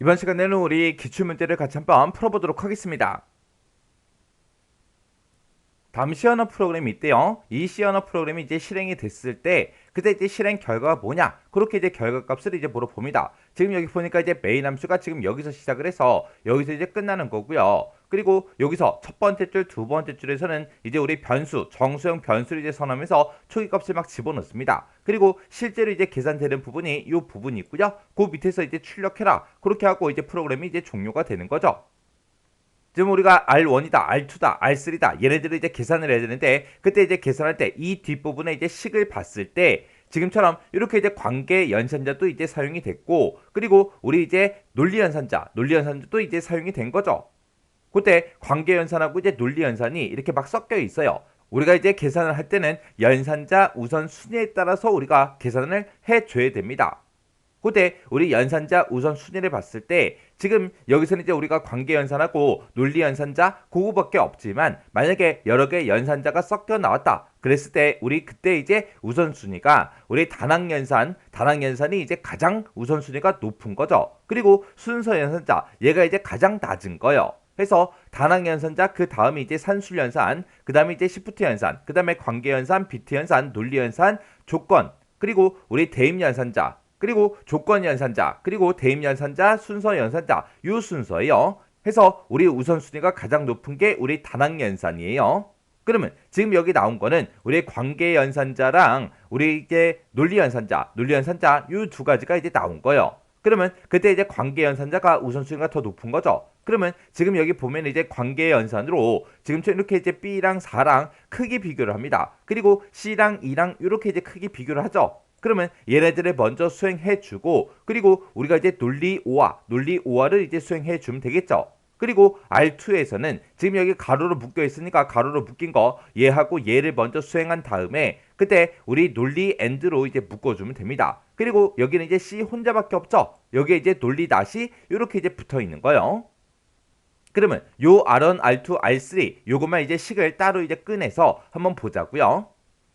이번 시간에는 우리 기출문제를 같이 한번 풀어보도록 하겠습니다. 다음 시언어 프로그램이 있대요. 이 시언어 프로그램이 이제 실행이 됐을 때 그때 이제 실행 결과가 뭐냐? 그렇게 이제 결과 값을 이제 물어봅니다. 지금 여기 보니까 이제 메인 함수가 지금 여기서 시작을 해서 여기서 이제 끝나는 거고요. 그리고 여기서 첫 번째 줄, 두 번째 줄에서는 이제 우리 변수, 정수형 변수를 이제 선하면서 초기값을 막 집어넣습니다. 그리고 실제로 이제 계산되는 부분이 이 부분이 있고요. 그 밑에서 이제 출력해라. 그렇게 하고 이제 프로그램이 이제 종료가 되는 거죠. 지금 우리가 R1이다, R2다, R3다 얘네들을 이제 계산을 해야 되는데 그때 이제 계산할 때 이 뒷부분에 이제 식을 봤을 때 지금처럼 이렇게 이제 관계 연산자도 이제 사용이 됐고 그리고 우리 이제 논리 연산자, 논리 연산자도 이제 사용이 된 거죠. 그때 관계 연산하고 이제 논리 연산이 이렇게 막 섞여 있어요. 우리가 이제 계산을 할 때는 연산자 우선 순위에 따라서 우리가 계산을 해 줘야 됩니다. 그때 우리 연산자 우선 순위를 봤을 때 지금 여기서는 이제 우리가 관계 연산하고 논리 연산자 그거밖에 없지만 만약에 여러 개 연산자가 섞여 나왔다 그랬을 때 우리 그때 이제 우선 순위가 우리 단항 연산 단항 연산이 이제 가장 우선 순위가 높은 거죠. 그리고 순서 연산자 얘가 이제 가장 낮은 거예요 해서 단항 연산자 그 다음이 이제 산술 연산 그 다음에 이제 시프트 연산 그 다음에 관계 연산 비트 연산 논리 연산 조건 그리고 우리 대입 연산자 그리고 조건 연산자, 그리고 대입 연산자, 순서 연산자, 요 순서예요. 해서 우리 우선순위가 가장 높은 게 우리 단항 연산이에요. 그러면 지금 여기 나온 거는 우리 관계 연산자랑 우리 이게 논리 연산자, 논리 연산자 요 두 가지가 이제 나온 거예요. 그러면 그때 이제 관계 연산자가 우선순위가 더 높은 거죠. 그러면 지금 여기 보면 이제 관계 연산으로 지금처럼 이렇게 이제 B랑 4랑 크기 비교를 합니다. 그리고 C랑 2랑 이렇게 이제 크기 비교를 하죠. 그러면 얘네들을 먼저 수행해 주고 그리고 우리가 이제 논리 5화, 논리 5화를 이제 수행해 주면 되겠죠. 그리고 R2에서는 지금 여기 가로로 묶여 있으니까 가로로 묶인 거 얘하고 얘를 먼저 수행한 다음에 그때 우리 논리 엔드로 이제 묶어주면 됩니다. 그리고 여기는 이제 C 혼자밖에 없죠. 여기에 이제 논리 다시 이렇게 이제 붙어 있는 거예요. 그러면 요 R1, R2, R3 요것만 이제 식을 따로 이제 꺼내서 한번 보자고요.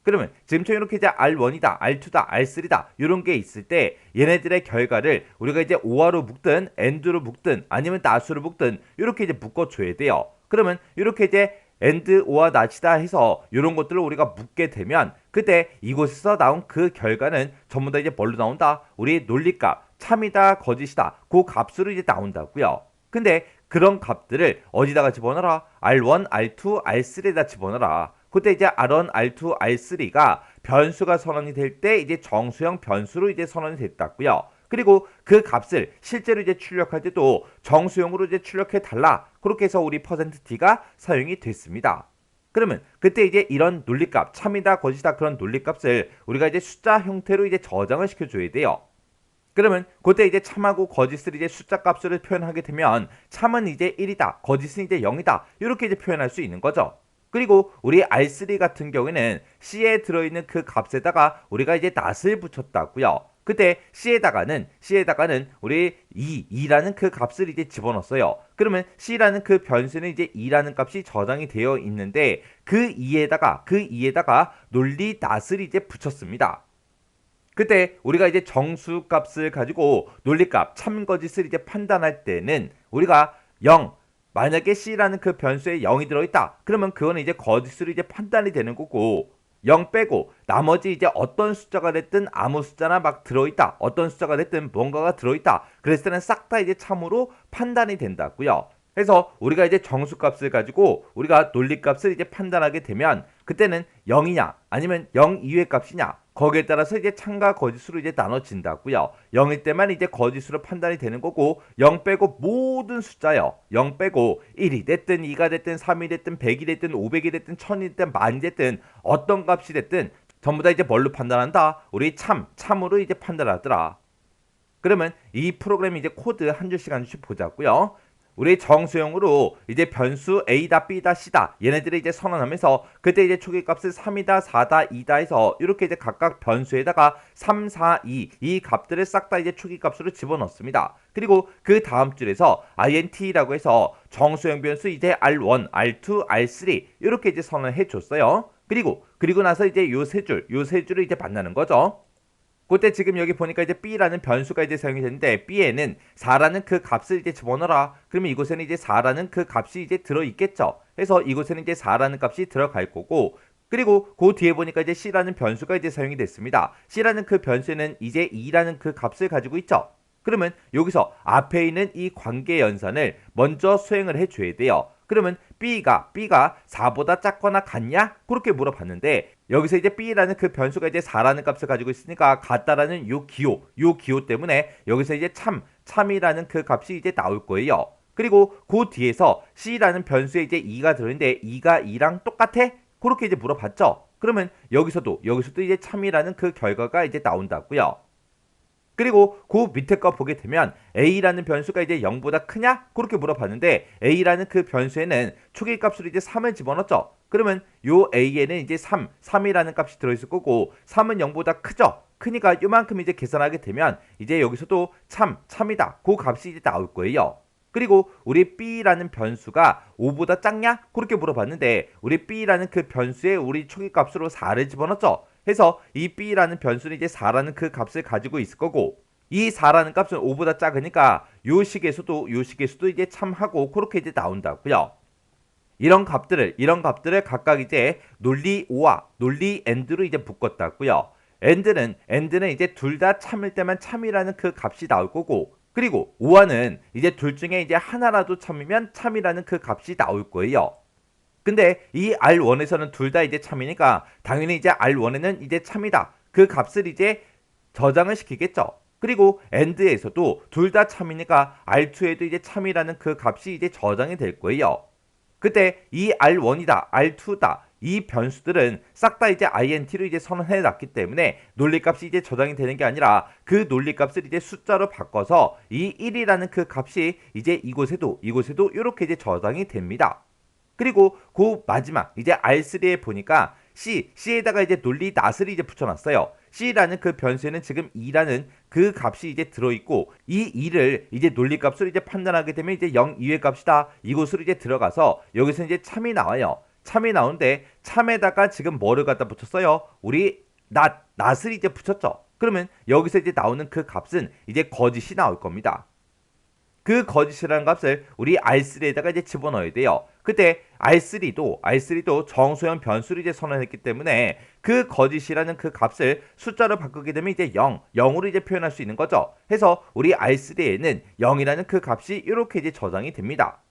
그러면 지금처럼 이렇게 이제 R1이다, R2다, R3다 이런 게 있을 때 얘네들의 결과를 우리가 이제 5화로 묶든 end로 묶든 아니면 나수로 묶든 이렇게 이제 묶어줘야 돼요. 그러면 이렇게 이제 end, 5화, 낫이다 해서 이런 것들을 우리가 묶게 되면 그때 이곳에서 나온 그 결과는 전부 다 이제 뭘로 나온다? 우리 논리값, 참이다, 거짓이다 그 값으로 이제 나온다고요. 근데 그런 값들을 어디다가 집어넣어라? R1, R2, R3에다 집어넣어라. 그때 이제 R1, R2, R3가 변수가 선언이 될 때 이제 정수형 변수로 이제 선언이 됐다고요. 그리고 그 값을 실제로 이제 출력할 때도 정수형으로 이제 출력해 달라. 그렇게 해서 우리 퍼센트 %t가 사용이 됐습니다. 그러면 그때 이제 이런 논리값, 참이다, 거짓이다 그런 논리값을 우리가 이제 숫자 형태로 이제 저장을 시켜줘야 돼요. 그러면 그때 이제 참하고 거짓을 이제 숫자 값으로 표현하게 되면 참은 이제 1이다, 거짓은 이제 0이다 이렇게 이제 표현할 수 있는 거죠. 그리고 우리 R3 같은 경우에는 C에 들어있는 그 값에다가 우리가 이제 낫을 붙였다고요. 그때 C에다가는 C에다가는 우리 2, 2라는 그 값을 이제 집어넣었어요. 그러면 C라는 그 변수는 이제 2라는 값이 저장이 되어 있는데 그 2에다가 그 2에다가 논리 낫을 이제 붙였습니다. 그때 우리가 이제 정수 값을 가지고 논리값 참거짓을 이제 판단할 때는 우리가 0 만약에 C라는 그 변수에 0이 들어있다. 그러면 그거는 이제 거짓으로 이제 판단이 되는 거고 0 빼고 나머지 이제 어떤 숫자가 됐든 아무 숫자나 막 들어있다. 어떤 숫자가 됐든 뭔가가 들어있다. 그랬을 때는 싹 다 이제 참으로 판단이 된다고요. 그래서 우리가 이제 정수값을 가지고 우리가 논리값을 이제 판단하게 되면 그때는 0이냐 아니면 0 이외의 값이냐 거기에 따라서 이제 참과 거짓으로 이제 나눠진다고요. 0일 때만 이제 거짓으로 판단이 되는 거고 0 빼고 모든 숫자요. 0 빼고 1이 됐든 2가 됐든 3이 됐든 100이 됐든 500이 됐든 1000이 됐든 만이 됐든 어떤 값이 됐든 전부 다 이제 뭘로 판단한다? 우리 참, 참으로 이제 판단하더라. 그러면 이 프로그램 이제 코드 한 줄씩 한 줄씩 보자고요. 우리 정수형으로 이제 변수 A다, B다, C다 얘네들을 이제 선언하면서 그때 이제 초기값을 3이다, 4다, 2다 해서 이렇게 이제 각각 변수에다가 3, 4, 2 이 값들을 싹 다 이제 초기값으로 집어넣습니다. 그리고 그 다음 줄에서 int라고 해서 정수형 변수 이제 R1, R2, R3 이렇게 이제 선언해 줬어요. 그리고 그리고 나서 이제 요 세 줄, 요 세 줄을 이제 만나는 거죠. 그때 지금 여기 보니까 이제 b라는 변수가 이제 사용이 되는데 b에는 4라는 그 값을 이제 집어넣어라. 그러면 이곳에는 이제 4라는 그 값이 이제 들어 있겠죠. 그래서 이곳에는 이제 4라는 값이 들어갈 거고 그리고 그 뒤에 보니까 이제 c라는 변수가 이제 사용이 됐습니다. c라는 그 변수에는 이제 2라는 그 값을 가지고 있죠. 그러면 여기서 앞에 있는 이 관계 연산을 먼저 수행을 해 줘야 돼요. 그러면 b가 b가 4보다 작거나 같냐? 그렇게 물어봤는데 여기서 이제 b라는 그 변수가 이제 4라는 값을 가지고 있으니까 같다라는 요 기호, 요 기호 때문에 여기서 이제 참, 참이라는 그 값이 이제 나올 거예요. 그리고 그 뒤에서 c라는 변수에 이제 2가 들어있는데 2가 2랑 똑같아? 그렇게 이제 물어봤죠. 그러면 여기서도 여기서도 이제 참이라는 그 결과가 이제 나온다고요. 그리고 그 밑에 거 보게 되면 a라는 변수가 이제 0보다 크냐? 그렇게 물어봤는데 a라는 그 변수에는 초기 값으로 이제 3을 집어넣었죠. 그러면 요 a에는 이제 3, 3이라는 값이 들어있을 거고 3은 0보다 크죠. 크니까 요만큼 이제 계산하게 되면 이제 여기서도 참, 참이다. 그 값이 이제 나올 거예요. 그리고 우리 b라는 변수가 5보다 작냐? 그렇게 물어봤는데 우리 b라는 그 변수에 우리 초기 값으로 4를 집어넣었죠. 해서 이 b라는 변수는 이제 4라는 그 값을 가지고 있을 거고 이 4라는 값은 5보다 작으니까 요 식에서도 요 식에서도 이제 참하고 그렇게 이제 나온다고요. 이런 값들을 이런 값들을 각각 이제 논리 5와 논리 and로 이제 묶었다고요. and는 and는 이제 둘 다 참일 때만 참이라는 그 값이 나올 거고 그리고 5와는 이제 둘 중에 이제 하나라도 참이면 참이라는 그 값이 나올 거예요. 근데 이 R1에서는 둘 다 이제 참이니까 당연히 이제 R1에는 이제 참이다. 그 값을 이제 저장을 시키겠죠. 그리고 AND에서도 둘 다 참이니까 R2에도 이제 참이라는 그 값이 이제 저장이 될 거예요. 그때 이 R1이다, R2다, 이 변수들은 싹 다 이제 int로 이제 선언해 놨기 때문에 논리값이 이제 저장이 되는 게 아니라 그 논리값을 이제 숫자로 바꿔서 이 1이라는 그 값이 이제 이곳에도 이곳에도 이렇게 이제 저장이 됩니다. 그리고 그 마지막 이제 R3에 보니까 C, C에다가 이제 논리 낫을 이제 붙여놨어요. C라는 그 변수에는 지금 2라는 그 값이 이제 들어있고 이 2를 이제 논리값으로 이제 판단하게 되면 이제 0 2의 값이다. 이곳으로 이제 들어가서 여기서 이제 참이 나와요. 참이 나오는데 참에다가 지금 뭐를 갖다 붙였어요? 우리 낫, 낫을 이제 붙였죠. 그러면 여기서 이제 나오는 그 값은 이제 거짓이 나올 겁니다. 그 거짓이라는 값을 우리 R3에다가 이제 집어넣어야 돼요. 그때 R3도 R3도 정소형 변수를 이제 선언했기 때문에 그 거짓이라는 그 값을 숫자로 바꾸게 되면 이제 0, 0으로 이제 표현할 수 있는 거죠. 해서 우리 R3에는 0이라는 그 값이 이렇게 이제 저장이 됩니다.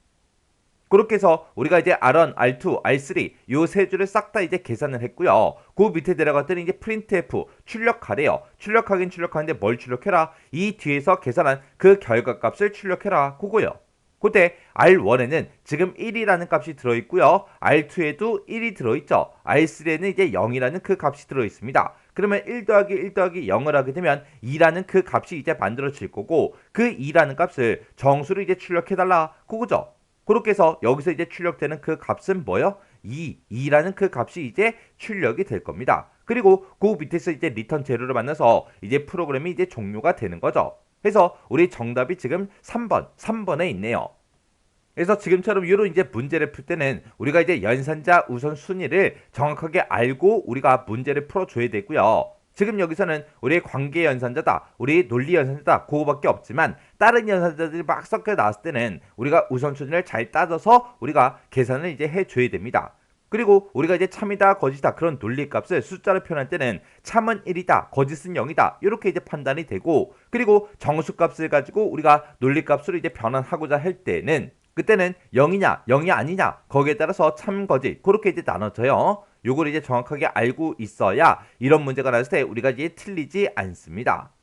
그렇게 해서 우리가 이제 R1, R2, R3 요 세 줄을 싹 다 이제 계산을 했고요. 그 밑에 내려갔더니 이제 printf 출력하래요. 출력하긴 출력하는데 뭘 출력해라? 이 뒤에서 계산한 그 결과값을 출력해라. 그거요. 그때 R1에는 지금 1이라는 값이 들어있고요. R2에도 1이 들어있죠. R3에는 이제 0이라는 그 값이 들어있습니다. 그러면 1 더하기 1 더하기 0을 하게 되면 2라는 그 값이 이제 만들어질 거고 그 2라는 값을 정수로 이제 출력해달라. 그거죠. 그렇게 해서 여기서 이제 출력되는 그 값은 뭐요? 2, 2라는 그 값이 이제 출력이 될 겁니다. 그리고 그 밑에서 이제 리턴 재료를 만나서 이제 프로그램이 이제 종료가 되는 거죠. 그래서 우리 정답이 지금 3번, 3번에 있네요. 그래서 지금처럼 이런 이제 문제를 풀 때는 우리가 이제 연산자 우선 순위를 정확하게 알고 우리가 문제를 풀어줘야 되고요. 지금 여기서는 우리의 관계 연산자다, 우리 논리 연산자다, 그거밖에 없지만 다른 연산자들이 막 섞여 나왔을 때는 우리가 우선순위를 잘 따져서 우리가 계산을 이제 해줘야 됩니다. 그리고 우리가 이제 참이다, 거짓이다 그런 논리값을 숫자로 표현할 때는 참은 1이다, 거짓은 0이다 이렇게 이제 판단이 되고 그리고 정수값을 가지고 우리가 논리값으로 이제 변환하고자 할 때는 그때는 0이냐, 0이 아니냐 거기에 따라서 참, 거짓 그렇게 이제 나눠져요. 요걸 이제 정확하게 알고 있어야 이런 문제가 나왔을 때 우리가 이제 틀리지 않습니다.